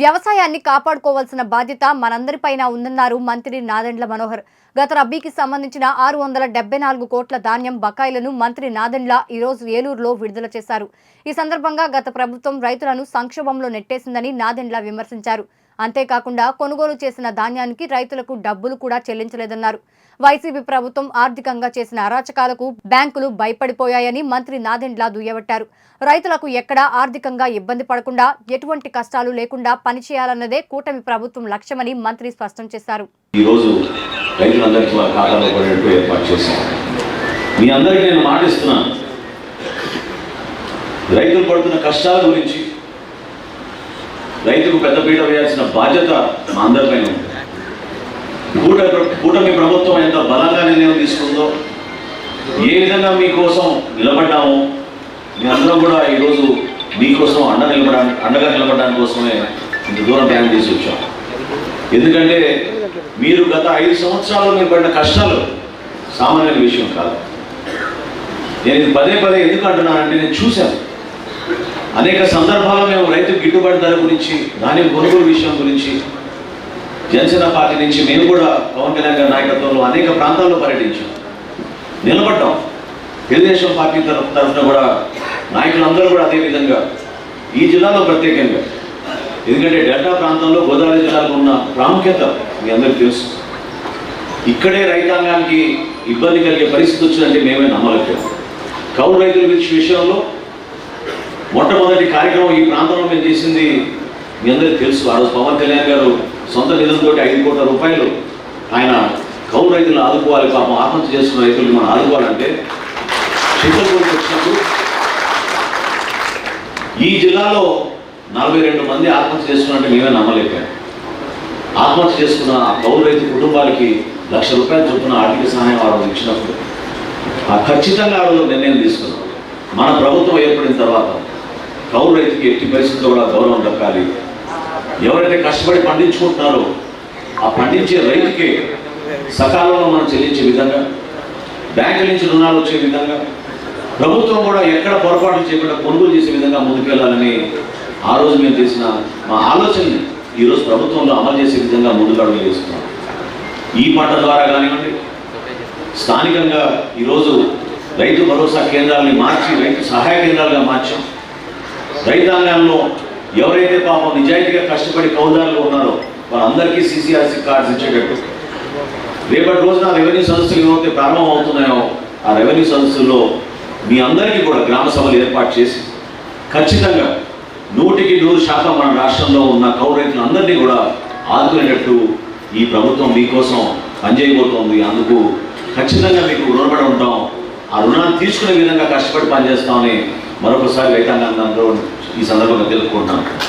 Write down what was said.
వ్యవసాయాన్ని కాపాడుకోవాల్సిన బాధ్యత మనందరిపైన ఉందన్నారు మంత్రి నాదెండ్ల మనోహర్. గత రబ్బీకి సంబంధించిన ఆరు వందల డెబ్బై నాలుగు కోట్ల ధాన్యం బకాయిలను మంత్రి నాదెండ్ల ఈరోజు ఏలూరులో విడుదల చేశారు. ఈ సందర్భంగా గత ప్రభుత్వం రైతులను సంక్షోభంలో నెట్టేసిందని నాదెండ్ల విమర్శించారు. అంతేకాకుండా కొనుగోలు చేసిన ధాన్యానికి రైతులకు డబ్బులు కూడా చెల్లించలేదన్నారు. వైసీపీ ప్రభుత్వం ఆర్థికంగా చేసిన అరాచకాలకు బ్యాంకులు భయపడిపోయాయని మంత్రి నాదెండ్ల దుయ్యబట్టారు. రైతులకు ఎక్కడా ఆర్థికంగా ఇబ్బంది పడకుండా ఎటువంటి కష్టాలు లేకుండా పనిచేయాలన్నదే కూటమి ప్రభుత్వం లక్ష్యమని మంత్రి స్పష్టం చేశారు. మీ అందరికీ నేను మాటిస్తున్నాను. రైతులు పడుతున్న కష్టాల గురించి రైతుకు పెద్దపీట వేయాల్సిన బాధ్యత మా అందరిపైన ఉంది. కూట కూటమి ప్రభుత్వం ఎంత బలంగా నిర్ణయం తీసుకుందో ఏ విధంగా మీకోసం నిలబడ్డామో మీ అందరం కూడా ఈరోజు మీకోసం అండ నిలబడానికి అండగా నిలబడడానికి కోసమే ఇంత దూరం ప్రయాణం చేసి వచ్చాం. ఎందుకంటే మీరు గత ఐదు సంవత్సరాలు మీరు పడిన కష్టాలు సామాన్యుల విషయం కాదు. నేను పదే పదే ఎందుకు అంటున్నానంటే నేను చూశాను. అనేక సందర్భాల్లో మేము రైతు గిట్టుబాటు ధర గురించి ధాన్యం కొనుగోలు విషయం గురించి జనసేన పార్టీ నుంచి మేము కూడా పవన్ కళ్యాణ్ గారి నాయకత్వంలో అనేక ప్రాంతాల్లో పర్యటించాం. నిలబడ్డాం. తెలుగుదేశం పార్టీ తరఫు తరఫున కూడా నాయకులందరూ కూడా అదే విధంగా ఈ జిల్లాలో ప్రత్యేకంగా ఎందుకంటే డెల్టా ప్రాంతంలో గోదావరి జిల్లాకు ఉన్న ప్రాముఖ్యత మీ అందరికీ తెలుసు. ఇక్కడే రైతాంగానికి ఇబ్బంది కలిగే పరిస్థితి వచ్చిందంటే మేమే నమ్మలేకపోయాం. కౌలు రైతుల విషయంలో మొట్టమొదటి కార్యక్రమం ఈ ప్రాంతంలో మేము చేసింది మీ అందరికీ తెలుసు. ఆ రోజు పవన్ కళ్యాణ్ గారు సొంత నిధులతో ఐదు కోట్ల రూపాయలు ఆయన కౌలు రైతులను ఆదుకోవాలి పాపం ఆత్మహత్య చేస్తున్న రైతులను మనం ఆదుకోవాలంటే చింతలపూడికి వచ్చినప్పుడు ఈ జిల్లాలో నలభై రెండు మంది ఆత్మహత్య చేసుకున్నట్టు మేమే నమ్మలేకపోయాం. ఆత్మహత్య చేసుకున్న ఆ కౌలు రైతు కుటుంబాలకి లక్ష రూపాయలు చొప్పున ఆర్థిక సహాయం ఆ రోజు ఇచ్చినప్పుడు ఆ ఖచ్చితంగా ఆ రోజు నిర్ణయం తీసుకున్నాం. మన ప్రభుత్వం ఏర్పడిన తర్వాత కౌలు రైతుకి ఎట్టి పరిస్థితుల్లో కూడా గౌరవం దక్కాలి. ఎవరైతే కష్టపడి పండించుకుంటున్నారో ఆ పండించే రైతుకి సకాలంలో మనం చెల్లించే విధంగా బ్యాంకుల నుంచి రుణాలు వచ్చే విధంగా ప్రభుత్వం కూడా ఎక్కడ పొరపాటు చేయకుండా కొనుగోలు చేసే విధంగా ముందుకెళ్ళాలని ఆ రోజు మేము చేసిన మా ఆలోచనని ఈరోజు ప్రభుత్వంలో అమలు చేసే విధంగా ముందుకు చేస్తున్నాం ఈ పంట ద్వారా కానివ్వండి స్థానికంగా ఈరోజు రైతు భరోసా కేంద్రాలని మార్చి రైతు సహాయ కేంద్రాలుగా మార్చాం. రైతాంగంలో ఎవరైతే పాపం నిజాయితీగా కష్టపడి కౌదారులు ఉన్నారో వాళ్ళందరికీ సిసిఆర్సి కార్డ్స్ ఇచ్చేటట్టు. రేపటి రోజున రెవెన్యూ సంస్థలు ఏవైతే ప్రారంభం అవుతున్నాయో ఆ రెవెన్యూ సంస్థల్లో మీ అందరికీ కూడా గ్రామ సభలు ఏర్పాటు చేసి ఖచ్చితంగా నూటికి నూరు శాతం మన రాష్ట్రంలో ఉన్న కౌలు రైతులందరినీ కూడా ఆదుకునేటట్టు ఈ ప్రభుత్వం మీకోసం పనిచేయబోతోంది. అందుకు ఖచ్చితంగా మీకు రుణపడి ఉంటాం. ఆ రుణాన్ని తీసుకునే విధంగా కష్టపడి పనిచేస్తామని మరొకసారి రైతాంగాన్ని ఈ సందర్భంగా తెలుపుకుంటున్నాను